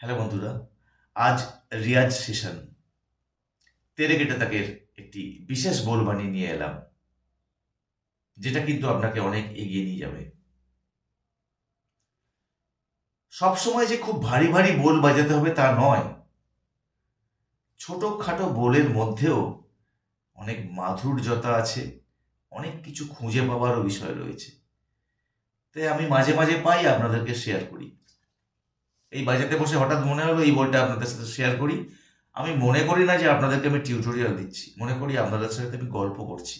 Hello বন্ধুরা, আজ Riaz session. তেরে কেটে তাকের একটি বিশেষ বোলবাণী নিয়ে এলাম, যেটা কিন্তু আপনাকে অনেক এগিয়ে নিয়ে যাবে। সবসময় যে খুব ভারী ভারী বোল বাজাতে হবে তা নয়, ছোটখাটো বোলের মধ্যেও অনেক মাধুর্যতা আছে, অনেক কিছু খুঁজে পাওয়ারও বিষয় রয়েছে। তাই আমি মাঝে মাঝে পাই আপনাদেরকে শেয়ার করি। এই বাজাতে বসে হঠাৎ মনে হলো এই বইটা আপনাদের সাথে শেয়ার করি। আমি মনে করি না যে আপনাদেরকে আমি টিউটোরিয়াল দিচ্ছি। মনে করি আপনাদের সাথে আমি গল্প করছি।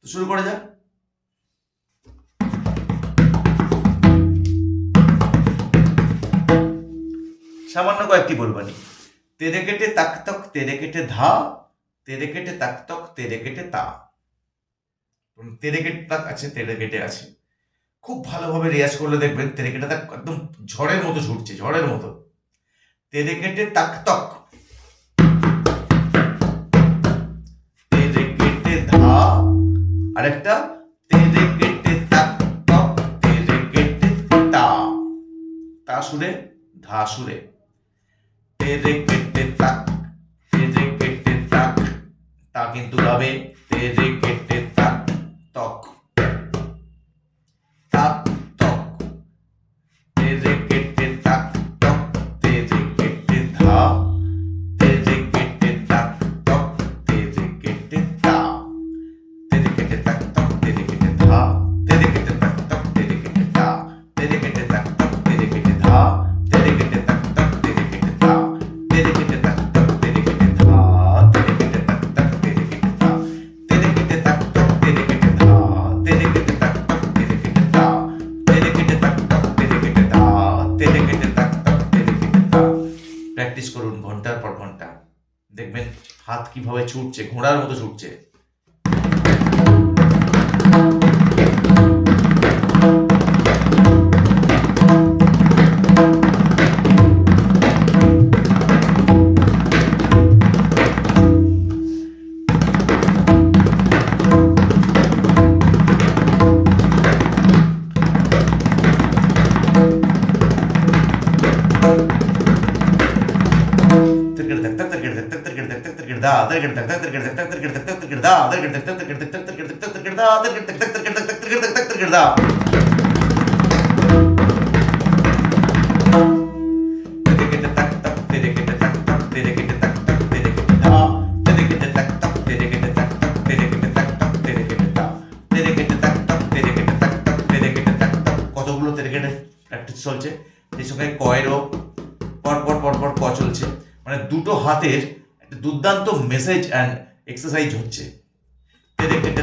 তো শুরু করা যাক। সামান্য কয়েকটি বলবানি তেরে কেটে তাক তক, তেরে কেটে ধা, তেরে কেটে তাক তক, তেরে কেটে তা। তেরে কেটে তাক আছে, তেরে কেটে আছে। খুব ভালোভাবে রেয়াজ করলে দেখবেন তেরে কেটে তাক একদম ঝড়ের মতো ছুটছে, ঝড়ের মতো। তেরে কেটে তাক তক। তেরে কেটে ধা, আরেকটা। তেরে কেটে তাক তক তেরে কেটে তা। তা সুরে, ধা সুরে। তেরে কেটে তাক তেরে কেটে তাক। তা কিন্তু গাবে তেরে কেটে তাক তক তাক। তেরে কেটে কীভাবে ছুটছে ঘোড়ার মতো ছুটছে। কতগুলো তেরে কেটে প্র্যাকটিস চলছে সেই সঙ্গে কয়েরও পরপর পরপর ক চলছে মানে দুটো হাতের দুর্দান্ত মেসেজ অ্যান্ড এক্সারসাইজ হচ্ছে। কেটে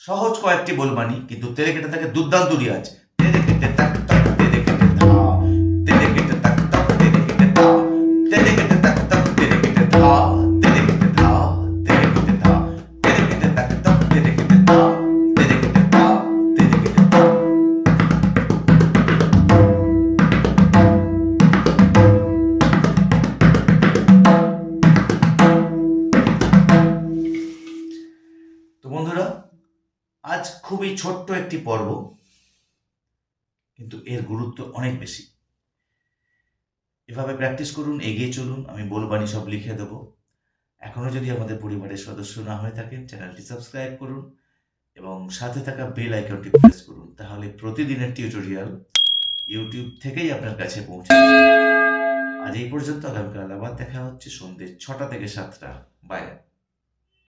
সহজ কয়েকটি বলবানি কিন্তু তেলেকেটা থেকে দুর্দান্ত রিয়াজ। খুবই ছোট্ট একটি পর্ব, কিন্তু এর গুরুত্ব অনেক বেশি। এভাবে প্র্যাকটিস করুন, এগিয়ে চলুন, আমি বলবানি সব লিখে দেব। এখনও যদি আমাদের পরিবারের সদস্য না হয়ে থাকেন, চ্যানেলটি সাবস্ক্রাইব করুন এবং সাথে থাকা বেল আইকনটি প্রেস করুন, তাহলে প্রতিদিনের টিউটোরিয়াল ইউটিউব থেকেই আপনার কাছে পৌঁছে আজ এই পর্যন্ত, আগামীকাল আবার দেখা হচ্ছে সন্ধ্যে ছটা থেকে সাতটা। বাই